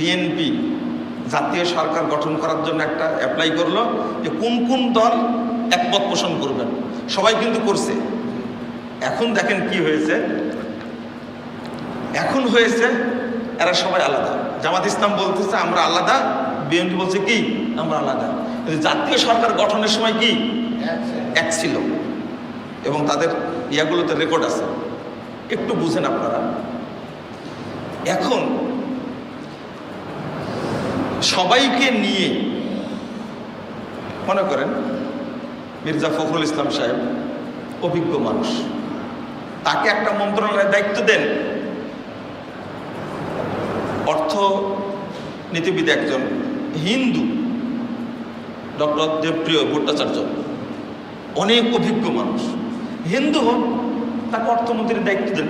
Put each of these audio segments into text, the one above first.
BNP জাতীয় সরকার গঠন করার জন্য একটা অ্যাপ্লাই করল যে কোন কোন দল একমত পোষণ করবেন। সবাই কিন্তু করছে। এখন দেখেন কি হয়েছে। এখন হয়েছে, এরা সবাই আলাদা। জামাত ইসলাম বলতেছে, আমরা আলাদা। বিএনপি বলছে, কি? আমরা আলাদা। কিন্তু জাতীয় সরকার গঠনের সময় কি? এক ছিল। এবং তাদের ইয়াগুলোতে রেকর্ড আছে। একটু বুঝেন আপনারা। এখন সবাইকে নিয়ে মনে করেন মির্জা ফখরুল ইসলাম সাহেব অভিজ্ঞ মানুষ। তাকে একটা মন্ত্রণালয়ের দায়িত্ব দেন। অর্থনীতিবিদ একজন হিন্দু ডক্টর দেবপ্রিয় ভট্টাচার্য। অনেক অভিজ্ঞ মানুষ। হিন্দু হোক তাকে অর্থমন্ত্রীর দায়িত্ব দেন।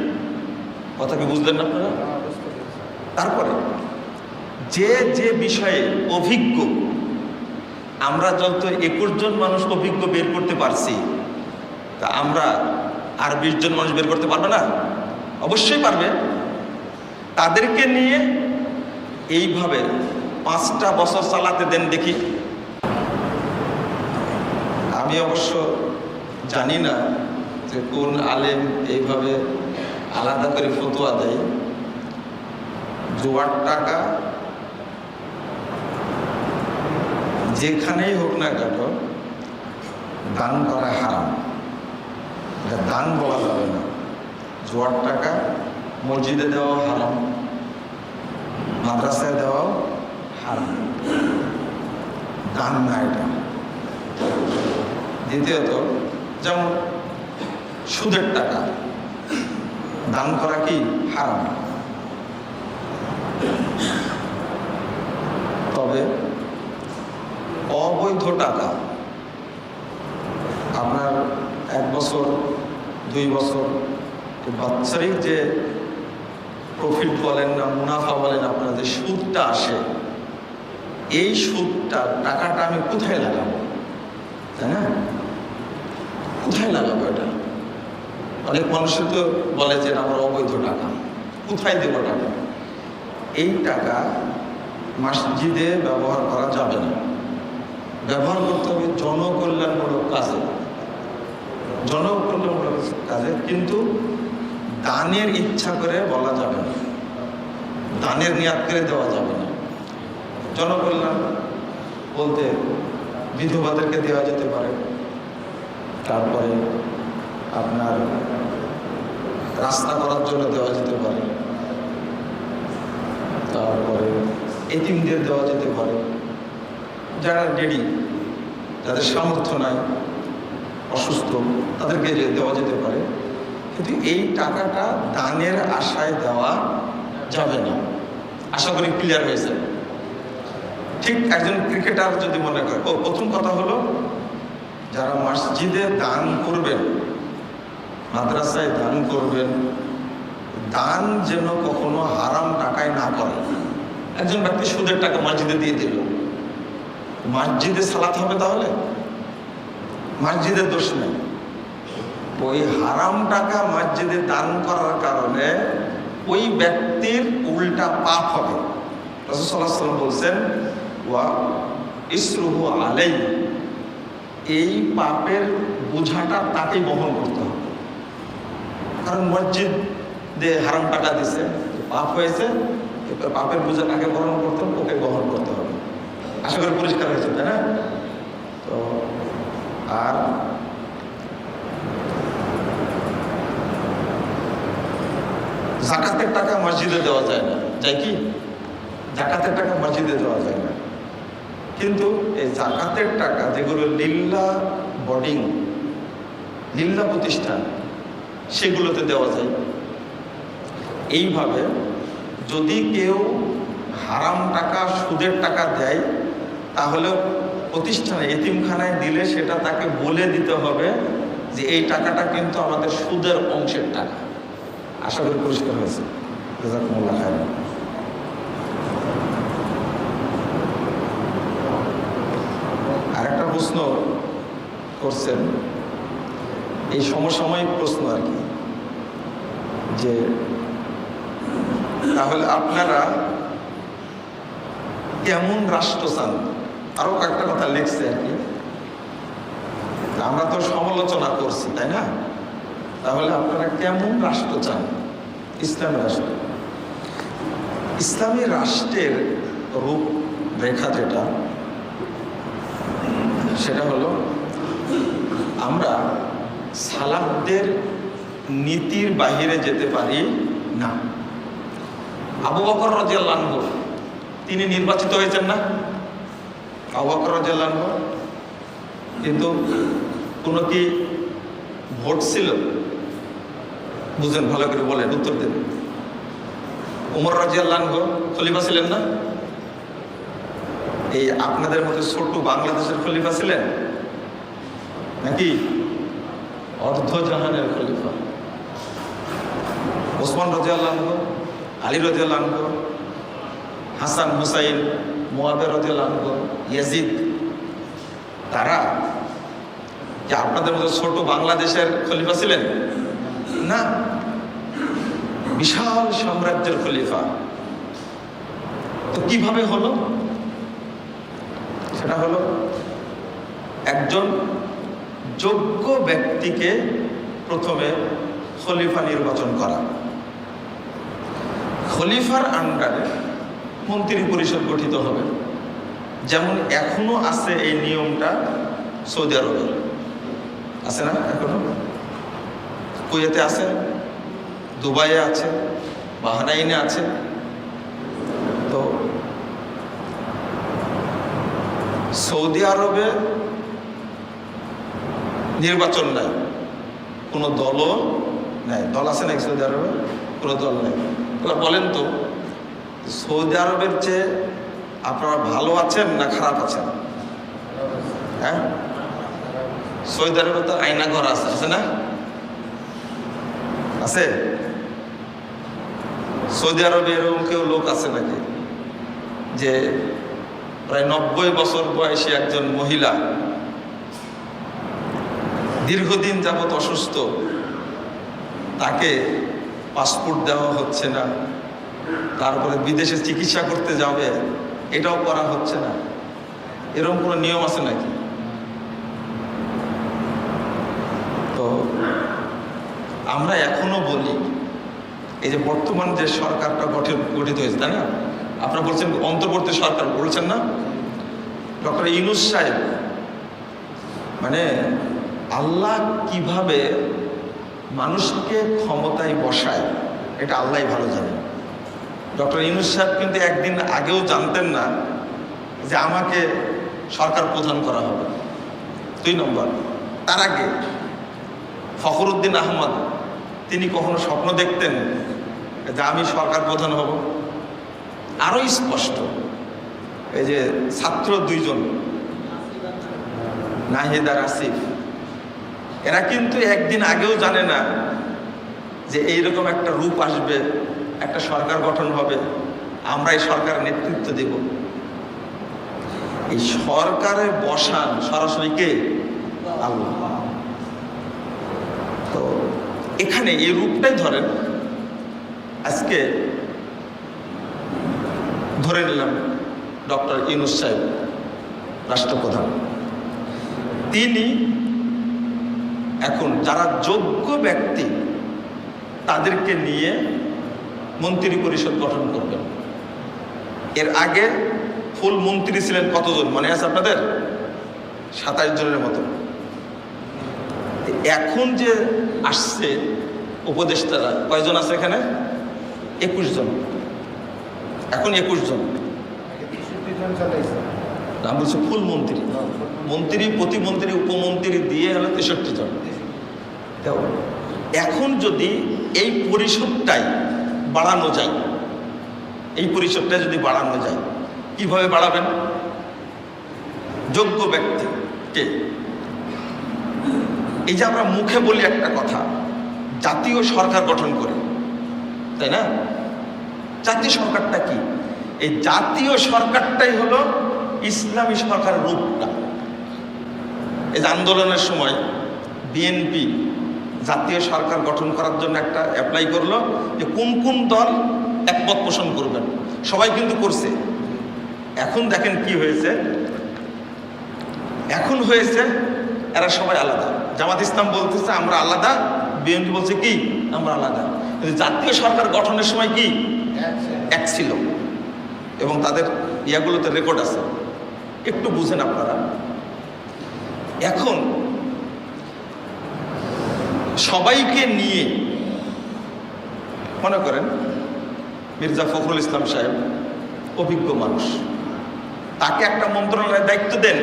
কথা কি বুঝলেন আপনারা? তারপরে যে যে বিষয়ে অভিজ্ঞ, আমরা যত একুশ জন মানুষ অভিজ্ঞ বের করতে পারছি, তা আমরা আর বিশ জন মানুষ বের করতে পারবে না? অবশ্যই পারবে। তাদেরকে নিয়ে এইভাবে পাঁচটা বছর চালাতে দেন দেখি। আমি অবশ্য জানি না যে কোন আলেম এইভাবে আলাদা করে ফতোয়া দেয়। জোয়ার টাকা যেখানেই হোক না কেন, দান করা হারাম। এটা দান বলা যাবে না। জোয়ার টাকা মসজিদে দেওয়া হারাম, মাদ্রাসায় দেওয়াও হারাম। দান না এটা। দ্বিতীয়ত, যেমন সুদের টাকা, দান করা কি হারাম? তবে অবৈধ টাকা আপনার এক বছর, দুই বছর বাৎসরিক যে প্রফিট বলেন না মুনাফা বলেন, আপনার যে সুদটা আসে, এই সুদটা টাকাটা আমি কোথায় লাগাবো? তাই না? কোথায় লাগাবো এটা? অনেক মানুষের তো বলে যে আমার অবৈধ টাকা। কোথায় দেবো টাকা? এই টাকা মসজিদে ব্যবহার করা যাবে না। ব্যবহার করতে হবে জনকল্যাণমূলক কাজে। জনকল্যাণমূলক কাজে, কিন্তু দানের ইচ্ছা করে বলা যাবে না। দানের নিয়াত করে দেওয়া যাবে না। জনকল্যাণ বলতে বিধবাদেরকে দেওয়া যেতে পারে। তারপরে আপনার রাস্তা করার জন্য দেওয়া যেতে পারে। তারপরে এতিমদের দেওয়া যেতে পারে। যারা যাদের সামর্থ্য নাই, অসুস্থ, তাদেরকে দেওয়া যেতে পারে। কিন্তু এই টাকাটা দানের আশায় দেওয়া যাবে না। আশা করি ক্লিয়ার হয়েছে ঠিক একজন ক্রিকেটার যদি মনে করে, ও, প্রথম কথা হলো, যারা মসজিদে দান করবেন, মাদ্রাসায় দান করবেন, দান যেন কখনো হারাম টাকায় না করে। একজন ব্যক্তি সুদের টাকা মসজিদে দিয়ে দিল মসজিদে সালাত হবে তাহলে? মসজিদের দোষ নেই। ওই হারাম টাকা মসজিদে দান করার কারণে ওই ব্যক্তির উল্টা পাপ হবে। বলছেন, ওয়া আলাই। এই পাপের বোঝাটা তাকে বহন করতে হবে। কারণ মসজিদ দিয়ে হারাম টাকা দিছে, পাপ হয়েছে পাপের বোঝা তাকে বহন করতে হবে, ওকে বহন করতে হবে। আশা করি পরিষ্কার হয়েছে, তাই না? তো, আর জাকাতের টাকা মসজিদে দেওয়া যায় না যাই কি? জাকাতের টাকা মসজিদে দেওয়া যায় না। কিন্তু এই জাকাতের টাকা যেগুলো লিল্লা বডিং লিল্লা প্রতিষ্ঠান, সেগুলোতে দেওয়া যায়। এইভাবে যদি কেউ হারাম টাকা, সুদের টাকা দেয় তাহলে প্রতিষ্ঠানে এতিমখানায় দিলে সেটা তাকে বলে দিতে হবে যে এই টাকাটা কিন্তু আমাদের সুদের অংশের টাকা। আশা করি পরিষ্কার হয়েছে। জাজাকুমুল্লাহ খায়রান। আরেকটা প্রশ্ন করছেন। এই সমসাময়িক প্রশ্ন আর কি, যে তাহলে আপনারা কেমন রাষ্ট্র চান? আরও কয়েকটা কথা লিখছে আর কি। আমরা তো সমালোচনা করছি, তাই না? তাহলে আপনারা কেমন রাষ্ট্র চান? ইসলামী রাষ্ট্র। ইসলামী রাষ্ট্রের রূপ রেখা যেটা, সেটা হলো আমরা সালাফদের নীতির বাহিরে যেতে পারি না। আবু বকর রাজিয়াল্লাহ তিনি নির্বাচিত হয়েছেন না? আবু বকর রাজিয়াল্লাহ কিন্তু কোনো কি ভোট ছিল? বুঝেন, ভালো করে বলেন, উত্তর দেন। উমর রাজিয়াল্লাহ খলিফা ছিলেন না? এই আপনাদের মতো ছোট্ট বাংলাদেশের খলিফা ছিলেন? নাকি? অর্ধজাহানের খলিফা। ওসমান রাজিয়াল্লাহ আলী রাজিয়াল্লাহ হাসান, হুসাইন মোয়াবের রাজিয়াল্লাহ ইয়াজিদ, তারা কি আপনাদের মতো ছোট বাংলাদেশের খলিফা ছিলেন? না, বিশাল সাম্রাজ্যের খলিফা। তো কীভাবে হলো? সেটা হলো, একজন যোগ্য ব্যক্তিকে প্রথমে খলিফা নির্বাচন করা। খলিফার আন্ডারে মন্ত্রী পরিষদ গঠিত হবে। যেমন এখনও আছে এই নিয়মটা সৌদি আরবে আছে না এখনও? কুয়েতে আছে, দুবাইয়ে আছে, বাহরাইনে আছে। তো সৌদি আরবে নির্বাচন নাই। কোনো দলও নাই। দল আছে নাকি সৌদি আরবে? কোনো দল নেই। বলেন তো সৌদি আরবের চেয়ে আপনারা ভালো আছেন না খারাপ আছেন? হ্যাঁ? সৌদি আরবে তো আয়না ঘর আছে আছে না? আছে? সৌদি আরবে এরকম কেউ লোক আছে নাকি? যে প্রায় নব্বই বছর বয়সী একজন মহিলা দীর্ঘদিন যাবৎ অসুস্থ, তাকে পাসপোর্ট দেওয়া হচ্ছে না। তারপরে বিদেশে চিকিৎসা করতে যাবে, এটাও করা হচ্ছে না। এরকম কোনো নিয়ম আছে নাকি? তো আমরা এখনও বলি, এই যে বর্তমান যে সরকারটা গঠিত গঠিত হয়েছে, তাই না? আপনারা বলছেন অন্তর্বর্তী সরকার, বলছেন না? ডক্টর ইনুস সাহেব মানে আল্লাহ কীভাবে মানুষকে ক্ষমতায় বসায়, এটা আল্লাহ ভালো জানে ডক্টর ইনুস সাহেব কিন্তু একদিন আগেও জানতেন না যে আমাকে সরকার প্রধান করা হবে। দুই নম্বর, তার আগে ফখরুদ্দিন আহমদ, তিনি কখনো স্বপ্ন দেখতেন যে আমি সরকার প্রধান হব। আরও স্পষ্ট, এই যে ছাত্র দুইজন, নাহিদ আর আসিফ, এরা কিন্তু একদিন আগেও জানে না যে এইরকম একটা রূপ আসবে একটা সরকার গঠন হবে, আমরা এই সরকারের নেতৃত্ব দেব। এই সরকারে বসান সরাসরি কে? আল্লাহ। তো এখানে এই রূপটাই ধরেন, আজকে ধরে নিলাম ডক্টর ইনুস সাহেব, রাষ্ট্রপ্রধান। তিনি এখন যারা যোগ্য ব্যক্তি, তাদেরকে নিয়ে মন্ত্রী পরিষদ গঠন করবেন। এর আগে ফুল মন্ত্রী ছিলেন কতজন? মনে আছে আপনাদের? সাতাশ জনের মতো। এখন যে আসছে উপদেষ্টারা কয়জন আছে এখানে? একুশ জন। এখন একুশ জন। নাম বলছে ফুল মন্ত্রী। মন্ত্রী প্রতিমন্ত্রী উপমন্ত্রী দিয়ে হলো তেষট্টি জন। এখন যদি এই পরিষদটাই বাড়ানো যায়। এই পরিষদটা যদি বাড়ানো যায়, কীভাবে বাড়াবেন? যোগ্য ব্যক্তি কে এই যে আমরা মুখে বলি একটা কথা, জাতীয় সরকার গঠন করে, তাই না? জাতীয় সরকারটা কি? এই জাতীয় সরকারটাই হলো ইসলামী সরকার রূপটা। এই আন্দোলনের সময় বিএনপি জাতীয় সরকার গঠন করার জন্য একটা অ্যাপ্লাই করল যে কোন কোন দল একমত পোষণ করবেন। সবাই কিন্তু করছে। এখন দেখেন কি হয়েছে। এখন হয়েছে, এরা সবাই আলাদা। জামাত ইসলাম বলতেছে, আমরা আলাদা। বিএনপি বলছে, কি? আমরা আলাদা। কিন্তু জাতীয় সরকার গঠনের সময় কি? এক ছিল। এবং তাদের ইয়াগুলোতে রেকর্ড আছে। একটু বুঝেন আপনারা। এখন সবাইকে নিয়ে, মনে করেন, মির্জা ফখরুল ইসলাম সাহেব অভিজ্ঞ মানুষ। তাকে একটা মন্ত্রণালয়ের দায়িত্ব দেন।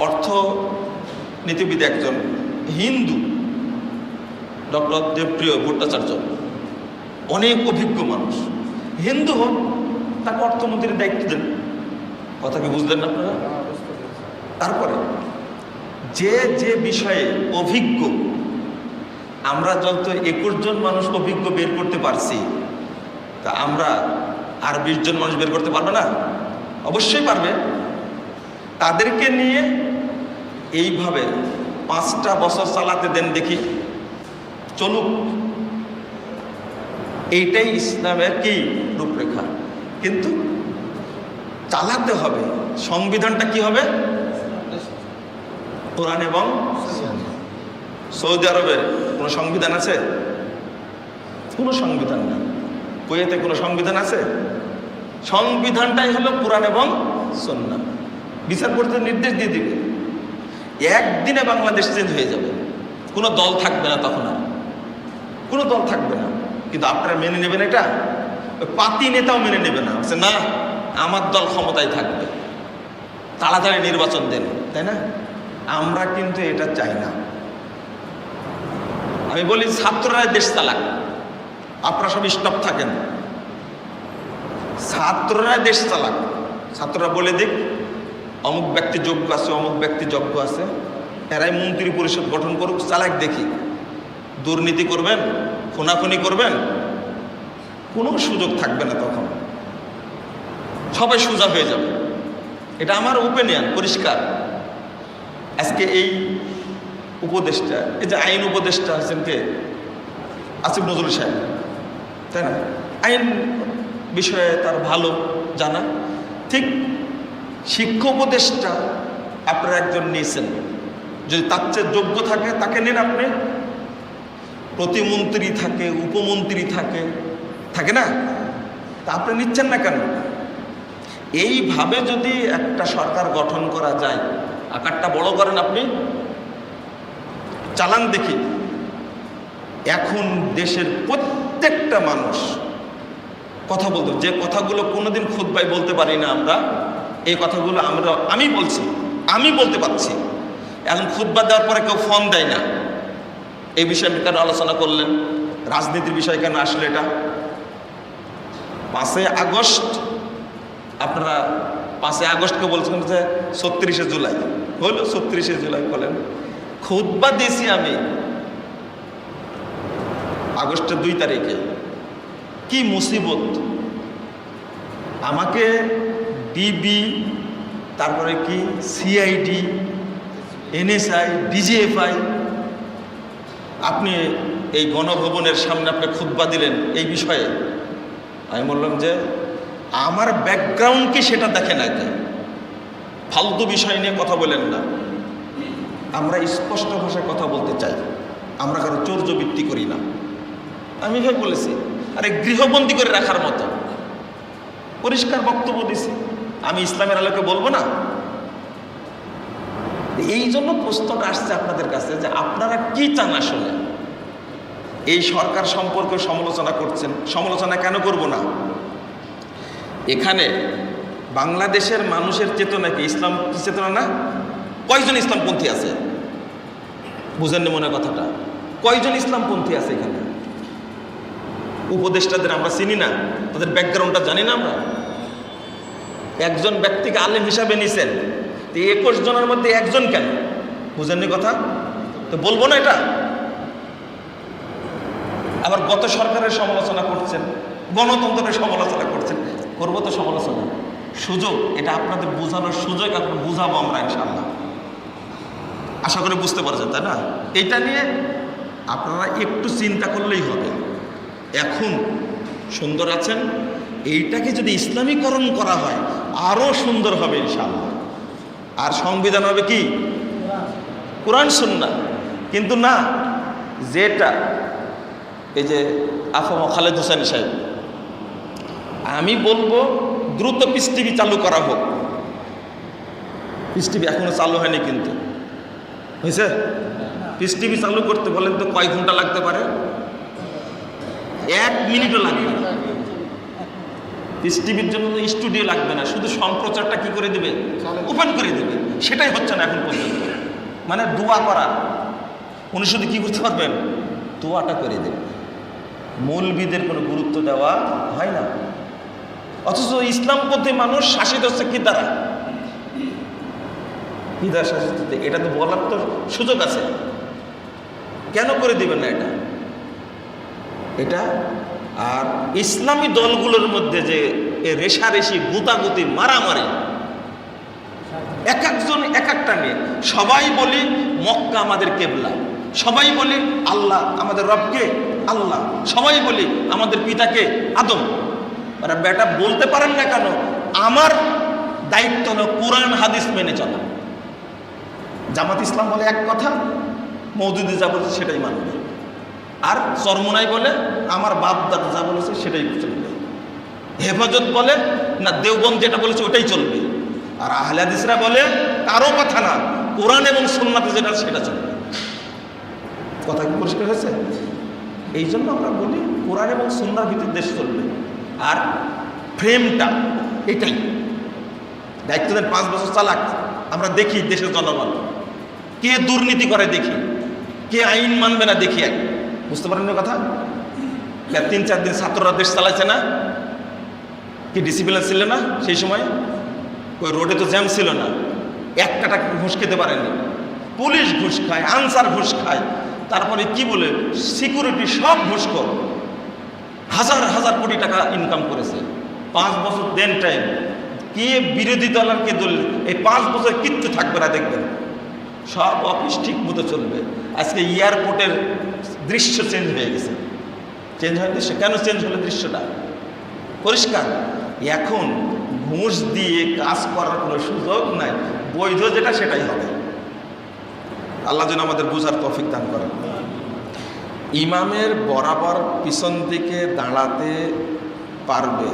অর্থনীতিবিদ একজন হিন্দু, ডক্টর দেবপ্রিয় ভট্টাচার্য। অনেক অভিজ্ঞ মানুষ। হিন্দু হোক, তাকে অর্থমন্ত্রীর দায়িত্ব দেন। কথা কি বুঝলেন আপনারা? তারপরে যে যে বিষয়ে অভিজ্ঞ, আমরা যত একুশ জন মানুষ অভিজ্ঞ বের করতে পারছি, তা আমরা আর বিশ জন মানুষ বের করতে পারবে না? অবশ্যই পারবে। তাদেরকে নিয়ে এইভাবে পাঁচটা বছর চালাতে দেন দেখি। চলুক। এইটাই ইসলামের কি রূপরেখা? কিন্তু চালাতে হবে। সংবিধানটা কি হবে? কোরআন এবং সৌদি আরবের কোনো সংবিধান আছে? কোনো সংবিধান নেই কুয়েতে কোনো সংবিধান আছে? সংবিধানটাই হলো কোরআন এবং সন্না। বিচার করতে নির্দেশ দিয়ে দিবে। একদিনে বাংলাদেশ চেঞ্জ হয়ে যাবে। কোনো দল থাকবে না তখন আর। কোনো দল থাকবে না। কিন্তু আপনারা মেনে নেবেন এটা? পাতি নেতাও মেনে নেবে না। না, আমার দল ক্ষমতায় থাকবে। তাড়াতাড়ি নির্বাচন দেন। তাই না? আমরা কিন্তু এটা চাই না। আমি বলি, ছাত্ররা দেশ চালাক। আপনারা সব স্টপ থাকেন। ছাত্ররা দেশ চালাক। ছাত্ররা বলে দিক, অমুক ব্যক্তি যোগ্য আছে, অমুক ব্যক্তি যোগ্য আছে। এরাই মন্ত্রী পরিষদ গঠন করুক, চালাক দেখি। দুর্নীতি করবেন, খুনাখুনি করবেন, কোনো সুযোগ থাকবে না তখন। সবাই সোজা হয়ে যাবে। এটা আমার ওপিনিয়ন পরিষ্কার। আজকে এই উপদেশটা, এই যে আইন উপদেশটা আছেন কে আসিফ নজরুল সাহেব, তাই না? আইন বিষয়ে তার ভালো জানা। ঠিক শিক্ষা উপদেশটা আপনারা একজন নিয়েছেন। যদি তার চেয়ে যোগ্য থাকে, তাকে নেন আপনি। প্রতিমন্ত্রী থাকে, উপমন্ত্রী থাকে থাকে না? তা আপনি নিচ্ছেন না কেন? এইভাবে যদি একটা সরকার গঠন করা যায় আকারটা বড় করেন আপনি। চালান দেখি। এখন দেশের প্রত্যেকটা মানুষ কথা বলতে যে কথাগুলো কোনোদিন খুদ্াই বলতে পারি না আমরা, এই কথাগুলো আমরা আমি বলছি। আমি বলতে পারছি। এখন খুদ্া দেওয়ার পরে কেউ ফোন দেয় না। এই বিষয়ে আপনি কেন আলোচনা করলেন? রাজনীতির বিষয় কেন আসলে এটা? পাঁচই আগস্ট আপনারা পাঁচই আগস্টকে বলছেন যে ছত্রিশে জুলাই। হলো ছত্রিশে জুলাই বলেন। খুদ্া দিয়েছি আমি আগস্টের দুই তারিখে। কি মুসিবত? আমাকে ডিবি, তারপরে কি সিআইডি, এনএসআই, ডিজিএফআই, আপনি এই গণভবনের সামনে আপনি খুদ্া দিলেন এই বিষয়ে। আমি বললাম যে আমার ব্যাকগ্রাউন্ড কি সেটা দেখেন আগে ফালতু বিষয় নিয়ে কথা বলেন না। আমরা স্পষ্ট ভাষায় কথা বলতে চাই। আমরা কারও চৌর্যবৃত্তি করি না। আমি এভাবে বলেছি, আরে গৃহবন্দী করে রাখার মতো। পরিষ্কার বক্তব্য দিছি। আমি ইসলামের আলোকে বলব না। এই জন্য প্রশ্নটা আসছে আপনাদের কাছে যে আপনারা কি চান আসলে? এই সরকার সম্পর্কে সমালোচনা করছেন। সমালোচনা কেন করব না? এখানে বাংলাদেশের মানুষের চেতনা কি? ইসলাম চেতনা না? কয়জন ইসলামপন্থী আছে? বুঝেননি মনে কথাটা। কয়জন ইসলামপন্থী আছে এখানে? উপদেষ্টাদের আমরা চিনি না, তাদের ব্যাকগ্রাউন্ডটা জানি না আমরা। একজন ব্যক্তিকে আলেম হিসাবে নিছেন, তো একুশ জনের মধ্যে একজন কেন? বুঝেননি কথা? তো বলব না এটা? আবার গত সরকারের সমালোচনা করছেন, গণতন্ত্রের সমালোচনা করছেন করব তো সমালোচনা। সুযোগ, এটা আপনাদের বোঝানোর সুযোগ এখন বুঝাবো আমরা ইনশাল্লাহ আশা করি বুঝতে পারছেন, তাই না? এটা নিয়ে আপনারা একটু চিন্তা করলেই হবে। এখন সুন্দর আছেন, এইটাকে যদি ইসলামীকরণ করা হয় আরও সুন্দর হবে ইনশাআল্লাহ। আর সংবিধান হবে কি? কোরআন সুন্না কিন্তু না, যেটা, এই যে আফম খালেদ হোসেন সাহেব আমি বলব, দ্রুত পিস টিভি চালু করা হোক। পিস টিভি এখনও চালু হয়নি কিন্তু। হয়েছে? পিস টিভি চালু করতে বলেন তো কয় ঘণ্টা লাগতে পারে? এক মিনিটও লাগবে পিস টিভির জন্য স্টুডিও লাগবে না, শুধু সম্প্রচারটা কি করে দেবে? ওপেন করে দেবে। সেটাই হচ্ছে না এখন পর্যন্ত। মানে দোয়া করা। উনি শুধু কি করতে পারবেন? দোয়াটা করে দেবে। মৌলবিদের কোনো গুরুত্ব দেওয়া হয় না। অথচ ইসলামপন্থী মানুষ শাসিত হচ্ছে কি দ্বারা? কি দ্বারা শাসিত এটা তো বলার তো সুযোগ আছে। কেন করে দিবেন না এটা? এটা আর ইসলামী দলগুলোর মধ্যে যে রেশারেশি, গুতাগুতি, মারামারি এক একজন এক একটা নিয়ে সবাই বলি মক্কা আমাদের কেবলা, সবাই বলি আল্লাহ আমাদের রবকে আল্লাহ, সবাই বলি আমাদের পিতাকে আদম। ওরা বেটা বলতে পারেন না কেন, আমার দায়িত্ব হলো কোরআন, হাদিস মেনে চলা। জামাত ইসলাম বলে এক কথা মৌদুদি যা বলছে সেটাই মানবে। আর চরমুনাই বলে, আমার বাপ দাদা যা বলেছে সেটাই চলবে। হেফাজত বলে, না দেওবন্দ যেটা বলেছে ওটাই চলবে। আর আহলে হাদিসরা বলে, কারও কথা না, কোরআন এবং সুন্নাতে যেটা সেটা চলবে। কথা কি পরিষ্কার হয়েছে? এই জন্য আমরা বলি, কোরআন এবং সুন্নার ভিত্তিতে দেশ চলবে। আর ফ্রেমটা এটাই। দায়িত্ব দেন পাঁচ বছর চালাক। আমরা দেখি দেশের জনগণ। কে দুর্নীতি করে দেখি? কে আইন মানবে না দেখি এক? বুঝতে পারেন কথা? তিন চার দিন ছাত্ররা দেশ চালাচ্ছে না? কি ডিসিপ্লিন ছিল না সেই সময়? ওই রোডে তো জ্যাম ছিল না। একটা টাকা ঘুষ খেতে পারেনি। পুলিশ ঘুষ খায়, আনসার ঘুষ খায়। তারপরে কি বলে? সিকিউরিটি সব ঘুষ কর হাজার হাজার কোটি টাকা ইনকাম করেছে। পাঁচ বছর দেন টাইম কে বিরোধী দল আর কে দল এই পাঁচ বছর কিচ্ছু থাকবে না, দেখবেন। সব অফিস ঠিক মতো চলবে। আজকে এয়ারপোর্টের দৃশ্য চেঞ্জ হয়ে গেছে। চেঞ্জ হয় দৃশ্য? কেন চেঞ্জ হলো দৃশ্যটা? পরিষ্কার। এখন ঘুষ দিয়ে কাজ করার কোনো সুযোগ নাই। বৈধ যেটা সেটাই হবে। আল্লাহ যেন আমাদের বুঝার তফিক দান করেন। ইমামের বরাবর পিছন দিকে দাঁড়াতে পারবে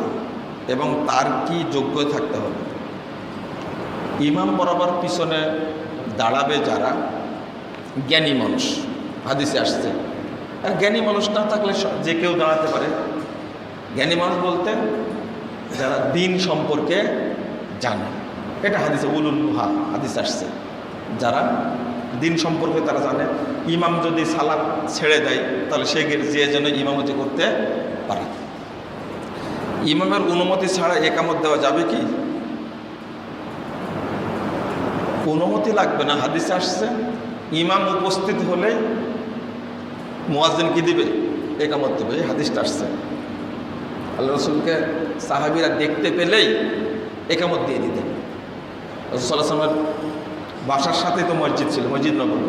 এবং তার কি যোগ্য থাকতে হবে? ইমাম বরাবর পিছনে দাঁড়াবে যারা? জ্ঞানী মানুষ। হাদিসে আসছে। আর জ্ঞানী মানুষ না থাকলে যে কেউ দাঁড়াতে পারে। জ্ঞানী মানুষ বলতে যারা দিন সম্পর্কে জানে। এটা হাদিসে উলুল হাদিস আসছে। যারা দিন সম্পর্কে তারা জানে। ইমাম যদি সালাম ছেড়ে দেয়, তাহলে সে যে যেন ইমামতি করতে পারে। ইমামের অনুমতি ছাড়া একামত দেওয়া যাবে কি? অনুমতি লাগবে না, হাদিসে আসছে, ইমাম উপস্থিত হলে মুয়াজ্জিন কি দিবে? একামত দেবে, এই হাদিসটা আসছে। আল্লাহ রসুলকে সাহাবিরা দেখতে পেলেই একামত দিয়ে দিতেন। রসুল্লাহামের বাসার সাথে তো মসজিদ ছিল, মসজিদ নগর।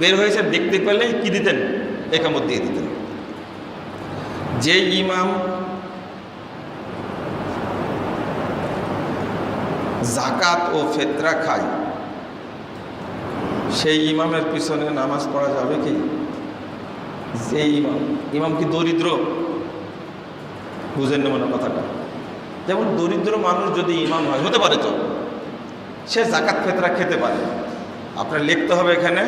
বের হয়েছে, দেখতে পেলে কি দিতেন? একামত দিয়ে দিতেন। যে ইমাম জাকাত ও ফেতরা খায়, সেই ইমামের পিছনে নামাজ পড়া যাবে কি? যে ইমাম ইমাম কি দরিদ্র? বুঝেন না মনে কথাটা। যেমন দরিদ্র মানুষ যদি ইমাম হয়, হতে পারে তো। সে জাকাত ফেতরা খেতে পারে। আপনার লিখতে হবে এখানে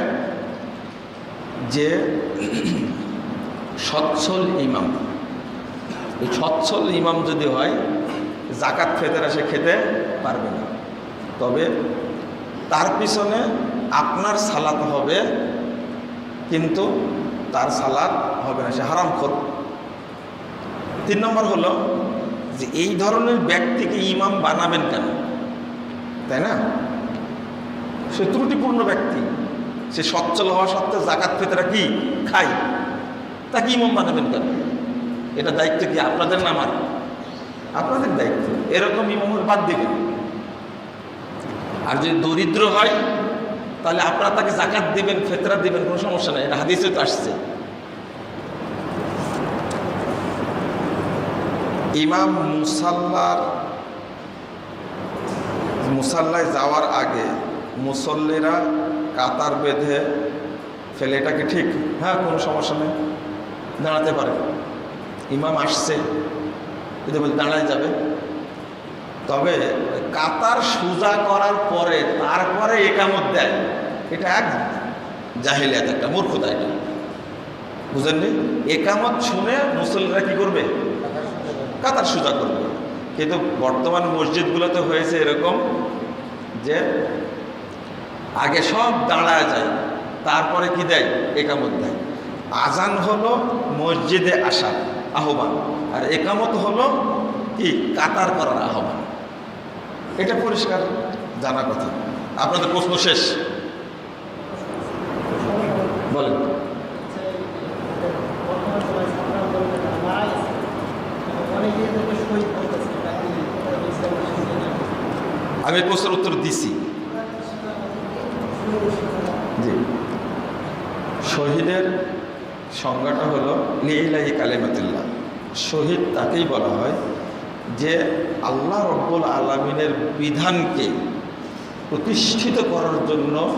যে সচ্ছল ইমাম। এই সচ্ছল ইমাম যদি হয়, জাকাত ফেতরা সে খেতে পারবে না। তবে তার পিছনে আপনার সালাত হবে, কিন্তু তার সালাদ হবে না, সে হারাম খোর তিন নম্বর হলো যে এই ধরনের ব্যক্তিকে ইমাম বানাবেন কেন? তাই না? সে ত্রুটিপূর্ণ ব্যক্তি। সে সচ্ছল হওয়া সত্ত্বেও জাকাত ফেতরা কি? খাই তাকে ইমাম বানাবেন কেন? এটা দায়িত্ব কি আপনাদের না আমার? আপনাদের দায়িত্ব। এরকম ইমামের বাদ দিবেন। আর যদি দরিদ্র হয়, তাহলে আপনারা তাকে জাকাত দিবেন, ফেতরা দিবেন, কোনো সমস্যা নেই। এটা হাদিসে তো আসছে। ইমাম মুসাল্লার মুসাল্লায় যাওয়ার আগে মুসল্লিরা কাতার বেঁধে ফেলে, এটা কি ঠিক? হ্যাঁ কোনো সমস্যা নেই। দাঁড়াতে পারে। ইমাম আসছে। যদি বলে দাঁড়ায় যাবে। তবে কাতার সোজা করার পরে তারপরে একামত দেয়। এটা এক জাহিলিয়াত, একটা মূর্খতা এটা। বুঝেননি? একামত শুনে মুসল্লিরা কি করবে? কাতার সোজা করবে। কিন্তু বর্তমান মসজিদগুলোতে হয়েছে এরকম যে আগে সব দাঁড়ায় যায়, তারপরে কি দেয়? একামত দেয়। আজান হলো মসজিদে আসা আহ্বান, আর একামত হলো কি? কাতার করার আহ্বান। এটা পরিষ্কার জানা কথা। আপনাদের প্রশ্ন শেষ বলেন আমি প্রশ্নের উত্তর দিছি। জি। শহীদের সংজ্ঞাটা হলো লিলাই কালেমাতুল্লাহ। শহীদ তাকেই বলা হয় যে আল্লাহ রব্বুল আলমিনের বিধানকে প্রতিষ্ঠিত করার জন্য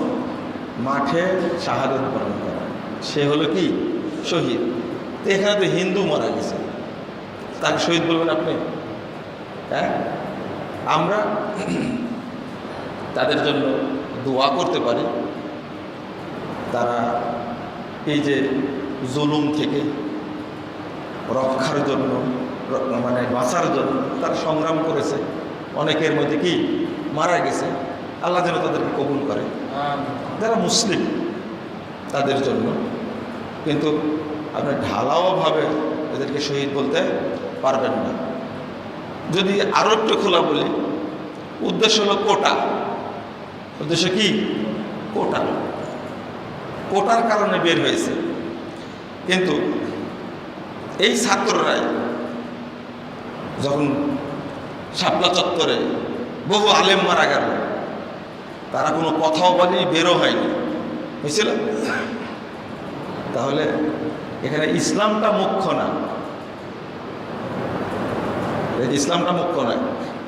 মাঠে শাহাদত বরণ করা। সে হলো কি? শহীদ। এখানে তো হিন্দু মারা গেছে। তাকে শহীদ বলবেন আপনি? হ্যাঁ? আমরা তাদের জন্য দোয়া করতে পারি। তারা এই যে জুলুম থেকে রক্ষার জন্য মানে বাঁচার জন্য তারা সংগ্রাম করেছে। অনেকের মধ্যে কি মারা গেছে। আল্লাহ যেন তাদেরকে কবুল করে। যারা মুসলিম তাদের জন্য। কিন্তু আপনি ঢালাওভাবে এদেরকে শহীদ বলতে পারবেন না। যদি আরও একটু খোলা বলি উদ্দেশ্য হলো কোটা। উদ্দেশ্য কি? কোটা। কোটার কারণে বের হয়েছে। কিন্তু এই ছাত্ররাই যখন শাপলা চত্বরে বহু আলেম মারা গেল, তারা কোনো কথাও বলেনি বেরো হয়নি। বুঝছিল? তাহলে এখানে ইসলামটা মুখ্য না। ইসলামটা মুখ্য নয়।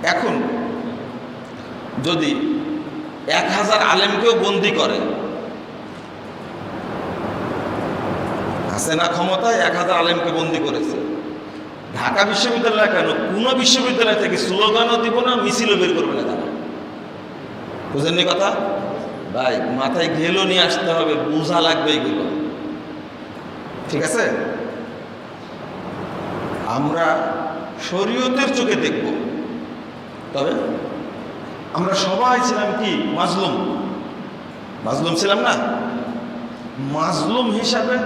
এখন যদি এক হাজার আলেমকেও বন্দি করে। হাসেনা ক্ষমতায় এক হাজার আলেমকে বন্দি করেছে। ঢাকা বিশ্ববিদ্যালয় কেন? কোনো বিশ্ববিদ্যালয় থেকে স্লোগানও দিব না, মিছিলও বের করবে না তারা। বুঝেননি কথা? ভাই, মাথায় ঘেলও নিয়ে আসতে হবে, বোঝা লাগবে এইগুলো ঠিক আছে? আমরা শরীয়তের চোখে দেখব। তবে আমরা সবাই ছিলাম কি? মাজলুম। মাজলুম ছিলাম না? মাজলুম হিসাবে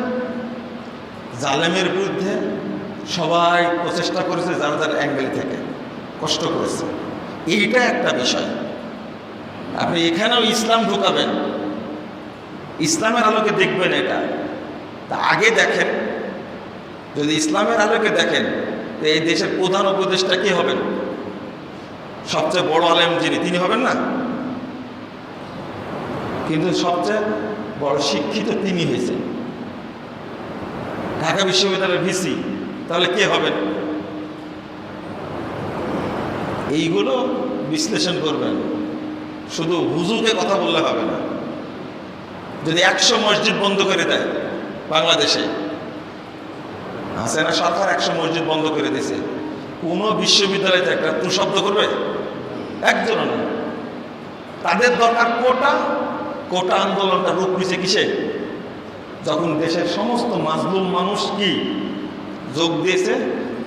জালেমের বিরুদ্ধে সবাই প্রচেষ্টা করেছে যার যার অ্যাঙ্গেল থেকে। কষ্ট করেছে। এইটা একটা বিষয়। আপনি এখানেও ইসলাম ঢুকাবেন। ইসলামের আলোকে দেখবেন এটা। তা আগে দেখেন। যদি ইসলামের আলোকে দেখেন এই দেশের প্রধান উপদেষ্টা কি হবেন? সবচেয়ে বড় আলেম যিনি, তিনি হবেন না? কিন্তু সবচেয়ে বড় শিক্ষিত তিনি হয়েছেন। ঢাকা বিশ্ববিদ্যালয়ের ভিসি, তাহলে কে হবেন? এইগুলো বিশ্লেষণ করবেন। শুধু হুজুকে কথা বললে হবে না। যদি একশো মসজিদ বন্ধ করে দেয় বাংলাদেশে, হাসেনা সরকার একশো মসজিদ বন্ধ করে দিয়েছে। কোনো বিশ্ববিদ্যালয়তে একটা শব্দ করবে? একজন তাদের দরকার কোটা কোটা আন্দোলনটা রূপ নিছে কিসে? যখন দেশের সমস্ত মাজলুম মানুষ কি যোগ দিয়েছে,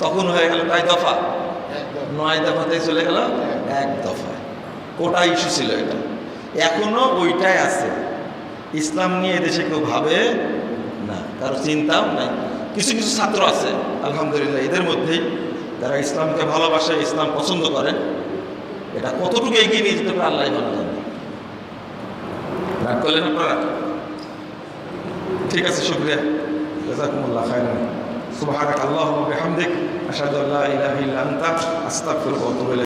তখন হয়ে গেল কয় দফা? নয় দফাতে চলে গেল এক দফা। কোটা ইস্যু ছিল এটা। এখনও ওইটাই আছে। ইসলাম নিয়ে দেশে কেউ ভাবে না, কারও চিন্তাও নাই। কিছু কিছু ছাত্র আছে, আলহামদুলিল্লাহ, এদের মধ্যেই যারা ইসলামকে ভালোবাসে, ইসলাম পছন্দ করে, এটা কতটুকু এগিয়ে নিয়ে যেতে পারে আল্লাহ ভালো জানে রাগ করলেন আপনারা? ঠিক আছে, শুক্রিয়া। জাজাকুমুল্লাহ আল্লাহ সুবহানাক আল্লাহুম্মা বিহামদিক